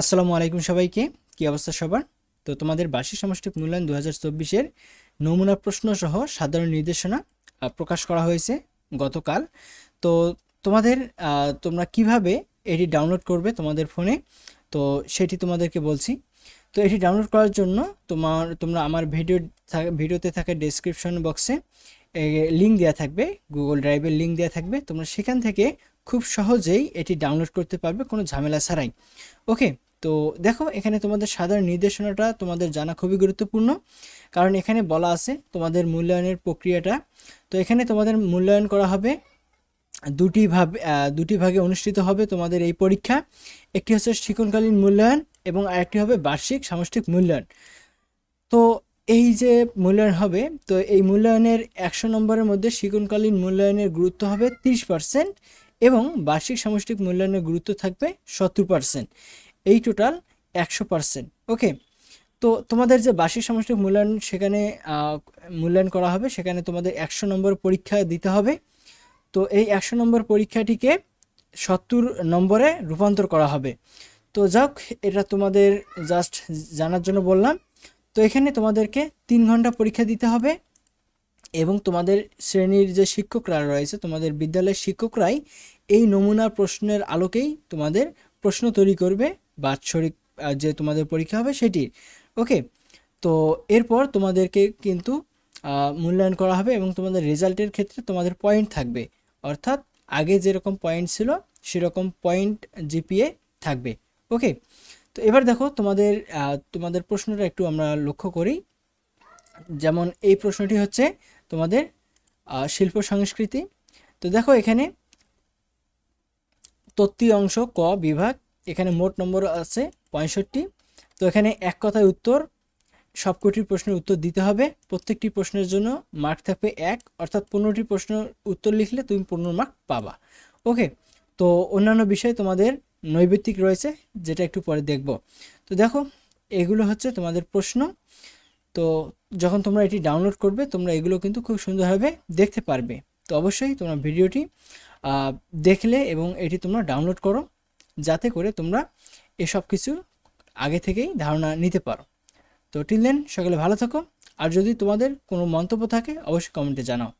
আসসালামু আলাইকুম সবাইকে। কি অবস্থা সবার? তো তোমাদের বার্ষিক সামষ্টিক মূল্যায়ন দু হাজার চব্বিশের নমুনা প্রশ্ন সহ সাধারণ নির্দেশনা প্রকাশ করা হয়েছে গতকাল। তো তোমাদের তোমরা কীভাবে এটি ডাউনলোড করবে তোমাদের ফোনে? তো সেটি তোমাদেরকে বলছি। তো এটি ডাউনলোড করার জন্য তোমার, তোমরা আমার ভিডিও ভিডিওতে থাকা ডেসক্রিপশন বক্সে লিঙ্ক দেওয়া থাকবে গুগল ড্রাইভের লিঙ্ক দেওয়া থাকবে। তোমরা সেখান থেকে খুব সহজেই এটি ডাউনলোড করতে পারবে, কোনো ঝামেলা ছাড়াই। ওকে তো দেখো, এখানে তোমাদের সাধারণ নির্দেশনাটা তোমাদের জানা খুবই গুরুত্বপূর্ণ। কারণ এখানে বলা আছে তোমাদের মূল্যায়নের প্রক্রিয়াটা। তো এখানে তোমাদের মূল্যায়ন করা হবে দুটি ভাবে দুটি ভাগে অনুষ্ঠিত হবে তোমাদের এই পরীক্ষা। একটি হচ্ছে শিক্ষণকালীন মূল্যায়ন এবং আরেকটি হবে বার্ষিক সামষ্টিক মূল্যায়ন। তো এই যে মূল্যায়ন হবে, তো এই মূল্যায়নের একশো নম্বরের মধ্যে শিক্ষণকালীন মূল্যায়নের গুরুত্ব হবে তিরিশ পার্সেন্ট এবং বার্ষিক সামষ্টিক মূল্যায়নের গুরুত্ব থাকবে সত্তর পার্সেন্ট। এই টোটাল একশো পার্সেন্ট ওকে তো তোমাদের যে বার্ষিক সামষ্টিক মূল্যায়ন সেখানে মূল্যায়ন করা হবে, সেখানে তোমাদের একশো নম্বর পরীক্ষা দিতে হবে। তো এই একশো নম্বর পরীক্ষাটিকে সত্তর নম্বরে রূপান্তর করা হবে। তো যাক, এটা তোমাদের জাস্ট জানার জন্য বললাম। তো এখানে তোমাদেরকে তিন ঘণ্টা পরীক্ষা দিতে হবে এবং তোমাদের শ্রেণির যে শিক্ষকরা রয়েছে, তোমাদের বিদ্যালয়ের শিক্ষকরাই এই নমুনা প্রশ্নের আলোকেই তোমাদের প্রশ্ন তৈরি করবে। বাৎসরিক যে তোমাদের পরীক্ষা হবে সেটির ওকে? তো এরপর তোমাদেরকে কিন্তু মূল্যায়ন করা হবে এবং তোমাদের রেজাল্টের ক্ষেত্রে তোমাদের পয়েন্ট থাকবে। অর্থাৎ আগে যেরকম পয়েন্ট ছিল, সেরকম পয়েন্ট জিপিএ থাকবে। ওকে? তো এবার দেখো তোমাদের তোমাদের প্রশ্নটা একটু আমরা লক্ষ্য করি। যেমন এই প্রশ্নটি হচ্ছে তোমাদের শিল্প সংস্কৃতি। তো দেখো এখানে, তত্ত্বীয় অংশ ক বিভাগ এখানে মোট নম্বর আছে পঁয়ষট্টি। তো এখানে এক কথায় উত্তর সবকটি প্রশ্নের উত্তর দিতে হবে। প্রত্যেকটি প্রশ্নের জন্য মার্ক থাকবে এক, অর্থাৎ পনেরোটি প্রশ্নের উত্তর লিখলে তুমি পনেরো মার্ক পাবা। ওকে তো অন্যান্য বিষয় তোমাদের নৈবেত্তিক রয়েছে, যেটা একটু পরে দেখব। তো দেখো, এগুলো হচ্ছে তোমাদের প্রশ্ন। তো যখন তোমরা এটি ডাউনলোড করবে, তোমরা এগুলো কিন্তু খুব সুন্দরভাবে দেখতে পারবে। তো অবশ্যই তোমরা ভিডিওটি দেখলে এবং এটি তোমরা ডাউনলোড করো। যাতে করে তোমরা এসব কিছু আগে থেকেই ধারণা নিতে পারো। তো টিল দেন সকলে ভালো থাকো। আর যদি তোমাদের কোনো মন্তব্য থাকে, অবশ্যই কমেন্টে জানাও।